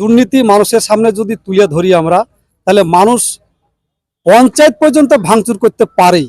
দুর্নীতি মানুষের সামনে যদি তুলে ধরি আমরা, তাহলে মানুষ পঞ্চায়েত পর্যন্ত ভাঙচুর করতে পারেই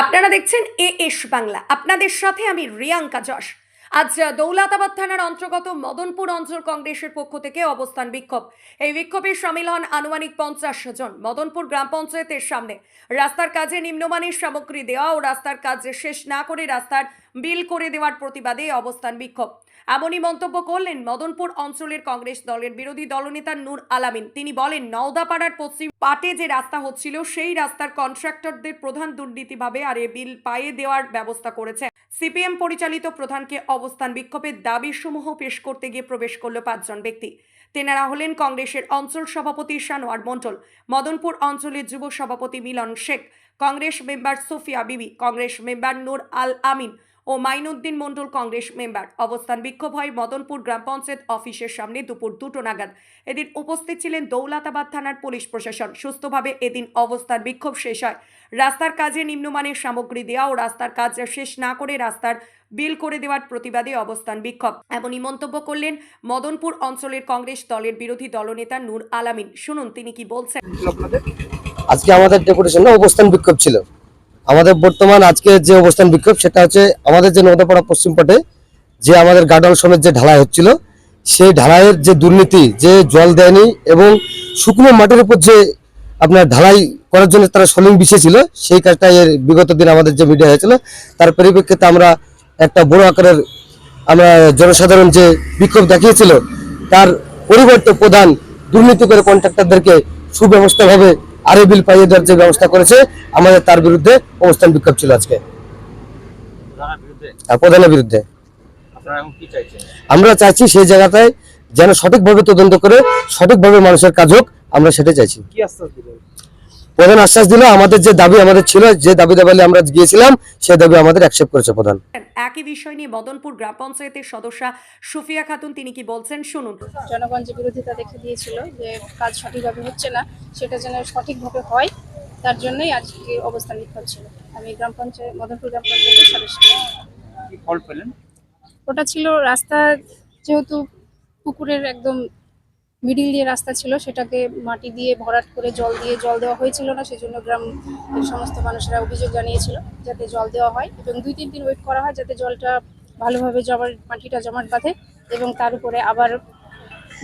আপনারা দেখছেন এ এস বাংলা। আপনাদের সাথে আমি রিয়াঙ্কা যশ। আজ দৌলতাবাদ থানার অন্তর্গত মদনপুর অঞ্চল কংগ্রেসের পক্ষ থেকে অবস্থান বিক্ষোভ। এই বিক্ষোভে সামিল হন আনুমানিক পঞ্চাশ জন। মদনপুর গ্রাম পঞ্চায়েতের সামনে রাস্তার কাজে নিম্নমানের সামগ্রী দেওয়া ও রাস্তার কাজ শেষ না করে রাস্তার বিল করে দেওয়ার প্রতিবাদে অবস্থান বিক্ষোভ। এমনই মন্তব্য করলেন মদনপুর অঞ্চলের কংগ্রেস দলের বিরোধী দলনেতা নূর আলামিন। তিনি বলেন, নওদাপাড়ার পশ্চিম পাটে যে রাস্তা হচ্ছিল, সেই রাস্তার কন্ট্রাক্টরদের প্রধান দুর্নীতিভাবে আর এ বিল পাইয়ে দেওয়ার ব্যবস্থা করেছে। সিপিএম পরিচালিত প্রধানকে অবস্থান বিক্ষোভের দাবিসমূহ পেশ করতে গিয়ে প্রবেশ করল পাঁচজন ব্যক্তি। তেনারা হলেন কংগ্রেসের অঞ্চল সভাপতি শানোয়ার মণ্ডল, মদনপুর অঞ্চলের যুব সভাপতি মিলন শেখ, কংগ্রেস মেম্বার সোফিয়া বিবি, কংগ্রেস মেম্বার নূর আল আমিন ও মাইনুদ্দিন মণ্ডল কংগ্রেস মেম্বার। অবস্থান বিক্ষোভ হয় মদনপুর গ্রাম পঞ্চায়েত অফিসের সামনে দুপুর দুটো নাগাদ। এদিন উপস্থিত ছিলেন দৌলতাবাদ থানার পুলিশ প্রশাসন। সুস্থভাবে এদিন অবস্থান বিক্ষোভ শেষ হয়। রাস্তার কাজে নিম্নমানের সামগ্রী দেওয়া ও রাস্তার কাজ শেষ না করে রাস্তার বিল করে দেওয়ার প্রতিবাদে অবস্থান বিক্ষোভ। এমনই মন্তব্য করলেন মদনপুর অঞ্চলের কংগ্রেস দলের বিরোধী দলনেতা নূর আলামিন। শুনুন তিনি কি বলছেন। আজকে আমাদের ডেপুটেশনে অবস্থান বিক্ষোভ ছিল। আমাদের বর্তমান আজকে যে অবস্থান বিক্ষোভ, সেটা হচ্ছে আমাদের যে নদপাড়া পশ্চিম পাটে যে আমাদের গার্ডন সমেত যে ঢালাই হচ্ছিল, সেই ঢালাইয়ের যে দুর্নীতি, যে জল দেয়নি এবং শুকনো মাটির উপর যে আপনার ঢালাই করার জন্য তারা সলিং বিছিয়েছিল, সেই কাজটা এর বিগত দিন আমাদের যে মিডিয়া হয়েছিল। তার পরিপ্রেক্ষিতে আমরা একটা বড় আকারের আমরা জনসাধারণ যে বিক্ষোভ দেখিয়েছিল, তার পরিবর্তে প্রধান দুর্নীতি করে কন্ট্রাক্টরদেরকে সুব্যবস্থাভাবে আরে বিল পাইয়ে দেওয়ার যে ব্যবস্থা করেছে আমাদের তার বিরুদ্ধে অবস্থান বিক্ষোভ ছিল আজকে। প্রধানের বিরুদ্ধে? চাইছেন? আমরা চাইছি সেই জায়গাটায় যেন সঠিকভাবে তদন্ত করে সঠিকভাবে মানুষের কাজ হোক আমরা সেটা চাইছি। প্রধান আশ্বাস দিল আমাদের যে দাবি আমাদের ছিল যে দাবি দাবালে আমরা গিয়েছিলাম সেই দাবি আমাদের অ্যাকসেপ্ট করেছে প্রধান। একই বিষয় নিয়ে মদনপুর গ্রাম পঞ্চায়েতের সদস্যা সুফিয়া খাতুন তিনি কি বলছেন? শুনুন। জনগণ যে বিরোধিতা দেখে দিয়েছিল যে কাজ সঠিকভাবে হচ্ছে না সেটা যেন সঠিকভাবে হয় তার জন্যই আজকে অবস্থান বিক্ষোভ ছিল। আমি গ্রাম পঞ্চায়েত মদনপুর গ্রাম পঞ্চায়েতের সদস্য। কি ফল পেলেন? ওটা ছিল রাস্তা যেহেতু পুকুরের একদম মিডিল দিয়ে রাস্তা ছিল, সেটাকে মাটি দিয়ে ভরাট করে জল দিয়ে জল দেওয়া হয়েছিল না, সেজন্য গ্রাম সমস্ত মানুষেরা অভিযোগ জানিয়েছিল যাতে জল দেওয়া হয় এবং দুই তিন দিন ওয়েট করা হয় যাতে জলটা ভালোভাবে জমার, মাটিটা জমাট বাঁধে এবং তার উপরে আবার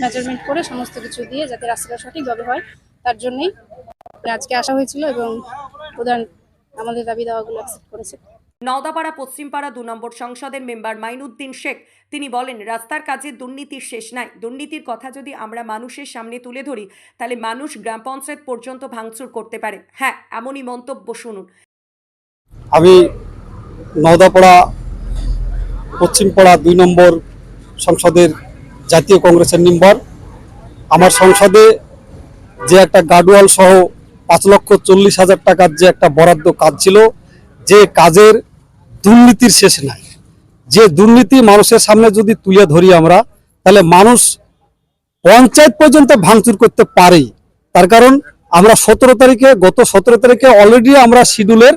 মেজারমেন্ট করে সমস্ত কিছু দিয়ে যাতে রাস্তাটা সঠিকভাবে হয়, তার জন্যই আজকে আসা হয়েছিল এবং প্রধান আমাদের দাবি দাওয়াগুলো অ্যাকসেপ্ট করেছে। নওদাপাড়া পশ্চিমপাড়া দু নম্বর সংসদের মেম্বার মাইনুদ্দিন শেখ। তিনি বলেন, রাস্তার কাজে দুর্নীতির শেষ নাই। দুর্নীতির কথা যদি আমরা মানুষের সামনে তুলে ধরি, তাহলে মানুষ গ্রাম পঞ্চায়েত পর্যন্ত ভাঙচুর করতে পারে। হ্যাঁ এমনই মন্তব্য শুনুন। আমি নওদাপাড়া পশ্চিমপাড়া দুই নম্বর সংসদের জাতীয় কংগ্রেসের মেম্বার। আমার সংসদে যে একটা গার্ডওয়াল সহ পাঁচ লক্ষ চল্লিশ হাজার টাকার যে একটা বরাদ্দ কাজ ছিল, যে কাজের দুর্নীতির শেষ নাই। যে দুর্নীতি মানুষের সামনে যদি তুলে ধরি আমরা তাহলে মানুষ পঞ্চায়েত পর্যন্ত ভাঙচুর করতে পারেই তার কারণ আমরা সতেরো তারিখে গত সতেরো তারিখে অলরেডি আমরা শিডিউলের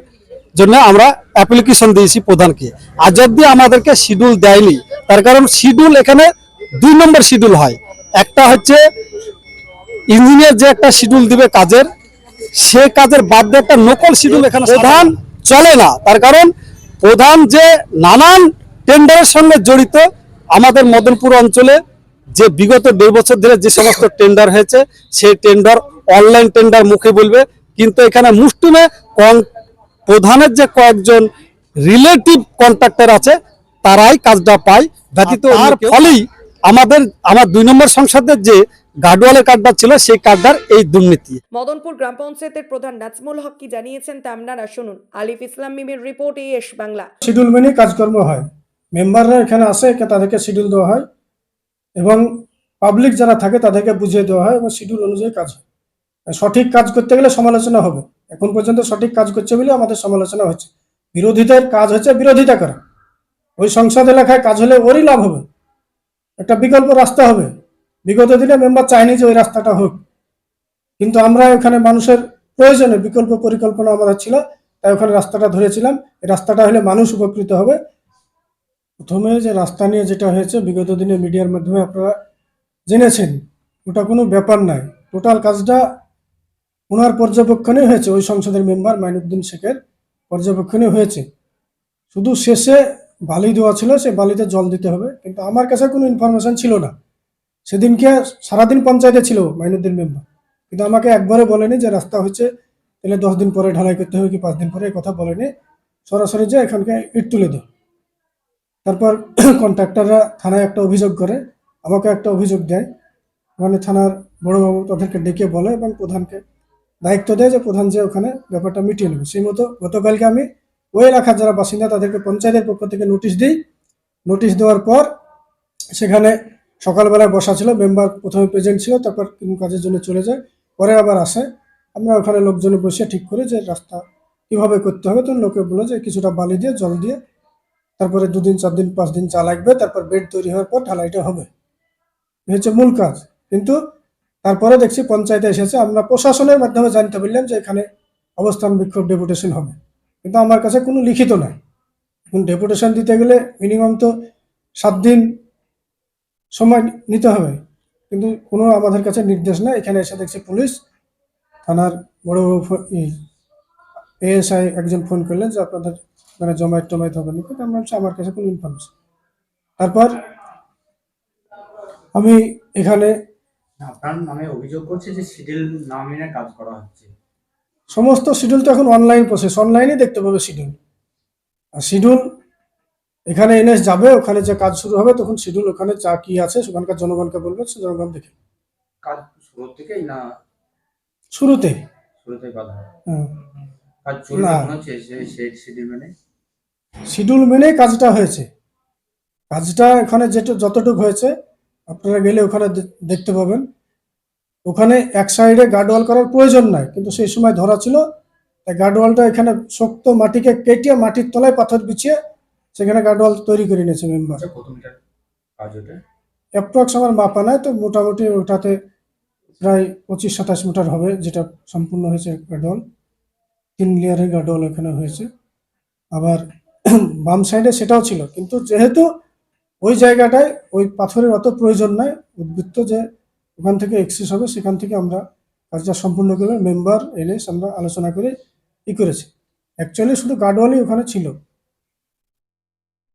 জন্য আমরা অ্যাপ্লিকেশন দিয়েছি প্রধানকে। আজ অব্দি আমাদেরকে শিডিউল দেয়নি তার কারণ শিডিউল এখানে দুই নম্বর শিডিউল হয়। একটা হচ্ছে ইঞ্জিনিয়ার যে একটা শিডিউল দিবে কাজের সে কাজের বাদ দিয়ে একটা নকল শিডিউল এখানে প্রধান চলে না। তার কারণ প্রধান যে নানান টেন্ডারের সঙ্গে জড়িত আমাদের মদনপুর অঞ্চলে যে বিগত দেড় বছর ধরে যে সমস্ত টেন্ডার হয়েছে সেই টেন্ডার অনলাইন টেন্ডার মুখে বলবে। কিন্তু এখানে মুষ্টিমে কম প্রধানের যে কয়েকজন রিলেটিভ কন্ট্রাক্টর আছে তারাই কাজটা পায়। ব্যতীত তার ফলেই আমাদের আমার দুই নম্বর সংসদের যে গার্ডওয়ালের কার্ডটা ছিল সেই কার্ডটার এই দুর্নীতি। মদনপুর গ্রাম পঞ্চায়েতের প্রধান নাজমুল হক কি জানিয়েছেন তা আপনারা শুনুন। আলিফ ইসলাম মিমের রিপোর্ট এস বাংলা। শিডিউল মেনে কাজকর্ম হয়। মেম্বাররা এখানে আসে তাদেরকে শিডিউল দেওয়া হয় এবং পাবলিক যারা থাকে তাদেরকে বুঝিয়ে দেওয়া হয় এবং শিডিউল অনুযায়ী কাজ হয়। সঠিক কাজ করতে গেলে সমালোচনা হবে। এখন পর্যন্ত সঠিক কাজ করছে বলে আমাদের সমালোচনা হচ্ছে। বিরোধীদের কাজ হচ্ছে বিরোধিতা করা। ওই সংসদ এলাকায় কাজ হলে ওরই লাভ হবে। একটা বিকল্প রাস্তা হবে। বিগত দিনে মেম্বার চায়নি যে ওই রাস্তাটা হোক। কিন্তু আমরা ওখানে মানুষের প্রয়োজনে বিকল্প পরিকল্পনা আমাদের ছিল, তাই ওখানে রাস্তাটা ধরেছিলাম। এই রাস্তাটা হলে মানুষ উপকৃত হবে। প্রথমে যে রাস্তা নিয়ে যেটা হয়েছে, বিগত দিনে মিডিয়ার মাধ্যমে আপনারা জেনেছেন, ওটা কোনো ব্যাপার নাই। টোটাল কাজটা ওনার পর্যবেক্ষণে হয়েছে, ওই সংসদের মেম্বার মাইনুদ্দিন শেখের পর্যবেক্ষণে হয়েছে। শুধু শেষে বালি দেওয়া ছিল, সে বালিতে জল দিতে হবে, কিন্তু আমার কাছে কোনো ইনফরমেশন ছিল না। সেদিনকে সারাদিন পঞ্চায়েতে ছিল মাইনুদ্দিন মেম্বার। কিন্তু আমাকে একবারে বলেনি যে রাস্তা হচ্ছে, তাহলে দশ দিন পরে ঢালাই করতে হবে কি পাঁচ দিন পরে কথা বলেনি। সরাসরি যে এখানকে ইট তুলে দিই তারপর কন্ট্রাক্টররা থানায় একটা অভিযোগ করে, আমাকে একটা অভিযোগ দেয়। ওখানে থানার বড়বাবু তাদেরকে ডেকে বলে এবং প্রধানকে দায়িত্ব দেয় যে প্রধান যে ওখানে ব্যাপারটা মিটিয়ে নেবে। সেই মতো গতকালকে আমি ওই এলাকার যারা বাসিন্দা তাদেরকে পঞ্চায়েতের পক্ষ থেকে নোটিশ দিই। নোটিশ দেওয়ার পর সেখানে সকালবেলায় বসা ছিল, মেম্বার প্রথমে প্রেজেন্ট ছিল, তারপর কোনো কাজের জন্য চলে যায়, পরে আবার আসে। আমরা ওখানে লোকজনে বসে ঠিক করি যে রাস্তা কীভাবে করতে হবে। তখন লোকে বলে যে কিছুটা বালি দিয়ে, জল দিয়ে তারপরে দুদিন, চার দিন, পাঁচ দিন চা লাগবে, তারপর বেড তৈরি হওয়ার পর ঢালাইটা হবে। হচ্ছে মূল কাজ। কিন্তু তারপরে দেখছি পঞ্চায়েতে এসেছে। আমরা প্রশাসনের মাধ্যমে জানতে পারলাম যে এখানে অবস্থান বিক্ষোভ ডেপুটেশন হবে। কিন্তু আমার কাছে কোনো লিখিত নাই। এখন ডেপুটেশন দিতে গেলে মিনিমাম তো সাত দিন সময় নিতে হবে। কিন্তু কোনো আমাদের কাছে নির্দেশ নেই। এখানে এসে দেখছি পুলিশ থানার বড় এএসআই একজন ফোন করলেন যে আপনাদের মানে জমায়েত টমায়েত হবে না কিন্তু আমরা আমার কাছে কোনো ইনফরমেশন তারপর আমি এখানে আপনার নামে অভিযোগ করছে যে শিডিউল না মেনে কাজ করা হচ্ছে। সমস্ত শিডিউল তো এখন অনলাইন প্রসেস অনলাইনে দেখতে পাবে শিডিউল আর শিডিউল এখানে এনে যাবে ওখানে যে কাজ শুরু হবে তখন শিডিউল ওখানে যা কি আছে সেখানকার জনগণকে বলবে সে জনগণ দেখে কাজ শুরু থেকেই না? শুরুতে। শুরুতেই বাধা হ্যাঁ, কাজ। মনে হচ্ছে সেই শিডিউল মেনে শিডিউল মেনেই কাজটা হয়েছে। কাজটা এখানে যেটা যতটুকু হয়েছে আপনারা গেলে ওখানে দেখতে পাবেন। ওখানে এক সাইডে গার্ডওয়াল করার প্রয়োজন নাই কিন্তু সেই সময় ধরা ছিল। তাই গার্ডওয়ালটা এখানে শক্ত মাটিকে কেটে মাটির তলায় পাথর বিছিয়ে সেখানে গার্ডওয়াল তৈরি করে নিয়েছে মেম্বার কত মিটার কাজ ওটা? অ্যাপ্রক্স আমার মাপা নাই তো মোটামুটি ওটাতে প্রায় পঁচিশ সাতাশ মিটার হবে যেটা সম্পূর্ণ হয়েছে গার্ডওয়াল তিন লেয়ারের গার্ডওয়াল এখানে হয়েছে। আবার বাম সাইডে সেটাও ছিল কিন্তু যেহেতু ওই জায়গাটায় ওই পাথরের অত প্রয়োজন নাই উদ্বৃত্ত যে ওখান থেকে এক্সেস হবে সেখান থেকে আমরা কাজটা সম্পূর্ণ করে মেম্বার এনএস আমরা আলোচনা করে ই করেছি। অ্যাকচুয়ালি শুধু গার্ডওয়ালই ওখানে ছিল।